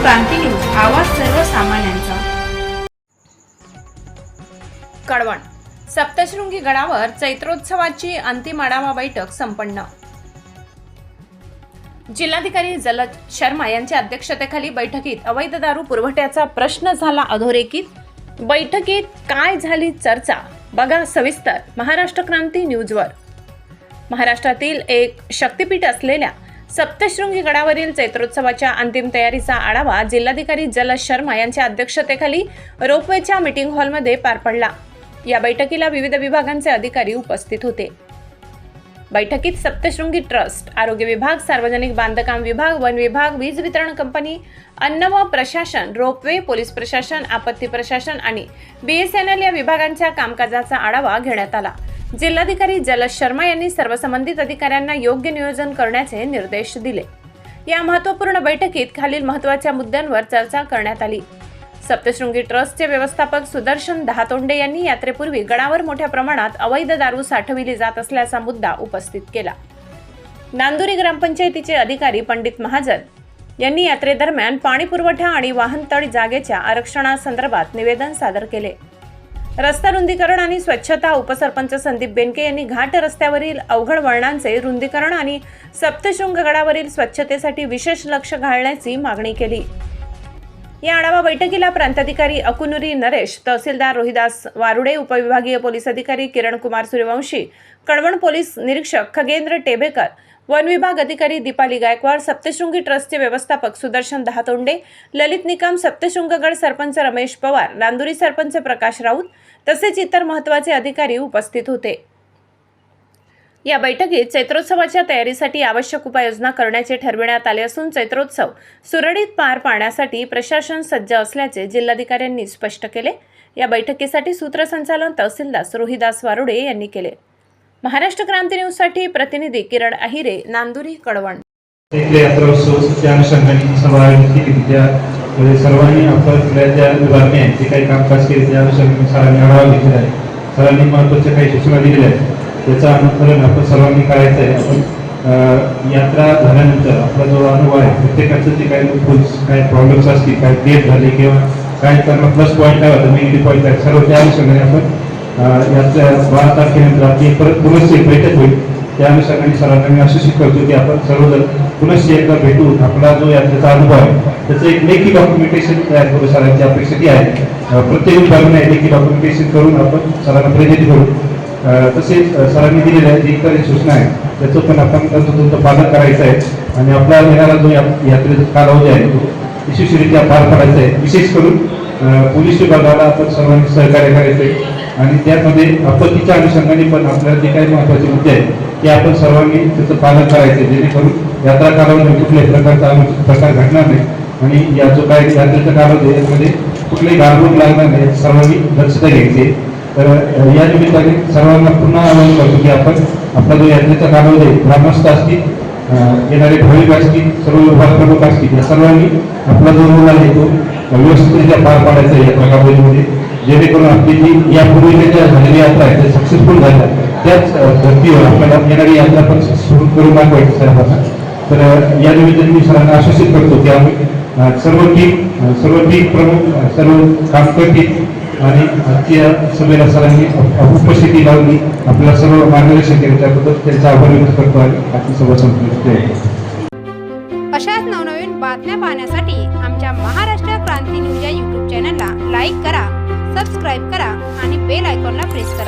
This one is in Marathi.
क्रांती न्यूज आवाज सर्वसामान्यांचा. कळवण सप्तशृंगी गडावर चैत्रोत्सवाची अंतिम आढावा बैठक संपन्न. जिल्हाधिकारी जलज शर्मा यांच्या अध्यक्षतेखाली बैठकीत अवैध दारू पुरवठ्याचा प्रश्न झाला अधोरेखित. बैठकीत काय झाली चर्चा? बघा सविस्तर महाराष्ट्र क्रांती न्यूजवर. महाराष्ट्रातील एक शक्तिपीठ असलेल्या सप्तशृंगी गडावरील चैत्रोत्सवाच्या अंतिम तयारीचा आढावा जिल्हाधिकारी जलज शर्मा यांच्या अध्यक्षतेखाली रोपवेच्या मीटिंग हॉलमध्ये पार पडला. या बैठकीला विविध विभागांचे अधिकारी उपस्थित होते. बैठकीत सप्तशृंगी ट्रस्ट आरोग्य विभाग सार्वजनिक बांधकाम विभाग वन विभाग वीज वितरण कंपनी अन्न व प्रशासन रोपवे पोलीस प्रशासन आपत्ती प्रशासन आणि बीएसएनएल या विभागांच्या कामकाजाचा आढावा घेण्यात आला. जिल्हाधिकारी जलज शर्मा यांनी सर्व संबंधित अधिकाऱ्यांना योग्य नियोजन करण्याचे निर्देश दिले. या महत्त्वपूर्ण बैठकीत खालील महत्त्वाच्या मुद्द्यांवर चर्चा करण्यात आली. सप्तशृंगी ट्रस्टचे व्यवस्थापक सुदर्शन दहातोंडे यांनी यात्रेपूर्वी गडावर मोठ्या प्रमाणात अवैध दारू साठविली जात असल्याचा मुद्दा उपस्थित केला. नांदुरी ग्रामपंचायतीचे अधिकारी पंडित महाजन यांनी यात्रेदरम्यान पाणी पुरवठा आणि वाहनतळ जागेच्या आरक्षणासंदर्भात निवेदन सादर केले. रस्ता रुंदीकरण आणि स्वच्छता उपसरपंच संदीप बेनके यांनी घाट रस्त्यावरील अवघड वळणांचे रुंदीकरण आणि सप्तशृंग गडावरील स्वच्छतेसाठी विशेष लक्ष घालण्याची मागणी केली. या आढावा बैठकीला प्रांताधिकारी अकुनुरी नरेश तहसीलदार रोहिदास वारुडे उपविभागीय पोलीस अधिकारी किरण कुमार सूर्यवंशी कळवण पोलीस निरीक्षक खगेंद्र टेबेकर वन विभाग अधिकारी दीपाली गायकवाड सप्तशृंगी ट्रस्टचे व्यवस्थापक सुदर्शन दहातोंडे ललित निकम सप्तशृंगगड सरपंच रमेश पवार नांदुरी सरपंच प्रकाश राऊत तसेच इतर महत्त्वाचे अधिकारी उपस्थित होते. या बैठकीत चैत्रोत्सवाच्या तयारीसाठी आवश्यक उपाययोजना करण्याचे ठरविण्यात आले असून चैत्रोत्सव सुरळीत पार पाडण्यासाठी प्रशासन सज्ज असल्याचे जिल्हाधिकाऱ्यांनी स्पष्ट केले. या बैठकीसाठी सूत्रसंचालन तहसीलदार रोहिदास वारुडे यांनी केले. महाराष्ट्र क्रांती न्यूजसाठी प्रतिनिधी किरण अहिरे नांदुरी कडवण इथले म्हणजे सर्वांनी आपल्या ज्या विभागणी आहेत जे काही कामकाज केले त्या अनुषंगाने सरांनी आढावा घेतलेला आहे. सरांनी महत्त्वाच्या काही सूचना दिलेल्या आहेत. त्याचं अनुसरण आपण सर्वांनी करायचं आहे. आपण यात्रा झाल्यानंतर आपला जो अनुभव आहे प्रत्येकाचं जे काही फुल्स काय प्रॉब्लेम्स असतील काय डेट झाले किंवा काय त्यांना प्लस पॉईंट काय होतं निगेटिव्ह पॉईंट काय सर्व त्या अनुषंगाने आपण यात्रा बारा तारखेनंतर आपली परत पुनश्च एक बैठक होईल. त्या अनुषंगाने सर्वांना मी असं शिकवतो की आपण सर्वजण पुनश्च एकदा भेटून आपला जो यात्रेचा अनुभव आहे त्याचं एक लेखी डॉक्युमेंटेशन तयार करू सरांची अपेक्षा ती आहे प्रत्येक विभागाने लेखी डॉक्युमेंटेशन करून आपण सरांना प्रेरित करू. तसेच सरांनी दिलेल्या जी इतर सूचना आहेत त्याचं पण आपण तंतोतंत पालन करायचं आहे. आणि आपला येणारा जो या- यात्रेचा कालावधी आहे तो यशस्वीरित्या पार पाडायचा आहे. विशेष करून पोलीस विभागाला आपण सर्वांनी सहकार्य करायचं आहे. आणि त्यामध्ये आपत्तीच्या अनुषंगाने पण आपल्याला जे काही महत्त्वाचे मुद्दे आहेत ते आपण सर्वांनी त्याचं पालन करायचं आहे. जेणेकरून यात्रा कालावधी कुठल्याही प्रकारचा प्रकार घडणार नाही. आणि या जो काही यात्रेचा कालावधी यामध्ये कुठलाही गारबोट लागणार नाही सर्वांनी दक्षता घ्यायची आहे. तर या निमित्ताने सर्वांना पुन्हा आवाहन करतो की आपण आपला जो यात्रेचा कालावधी आहे ग्रामस्थ असतील येणारे भाविक असतील सर्व विभाग प्रमुख असतील या सर्वांनी आपला जो रोल आहे तो व्यवस्थितरित्या पार पाडायचा आहे यात्रा कालावधीमध्ये. जेणेकरून आपली जी यापूर्वीच्या ज्या झालेली यात्रा आहे त्या सक्सेसफुल झाल्या त्याच धर्तीवर आपल्याला येणारी यात्रा पण सुरू करून दाखवायची सर्वांना. तर या निमित्ताने मी सरांना आश्वासित करतो की आम्ही सर्व टीम सर्व टीम प्रमुख सर्व कामकर टीम आणि आजच्या सभेला सरांनी उपस्थिती लावली आपल्या सर्व मार्गदर्शन केले त्याबद्दल त्यांचा आभार व्यक्त करतो आणि आजची सभा संपली. अशाच नवनवीन बातम्या पाहण्यासाठी आमच्या महाराष्ट्र क्रांती न्यूज या यूट्यूब चॅनलला लाईक करा सबस्क्राईब करा आणि बेल आयकॉनला प्रेस करा.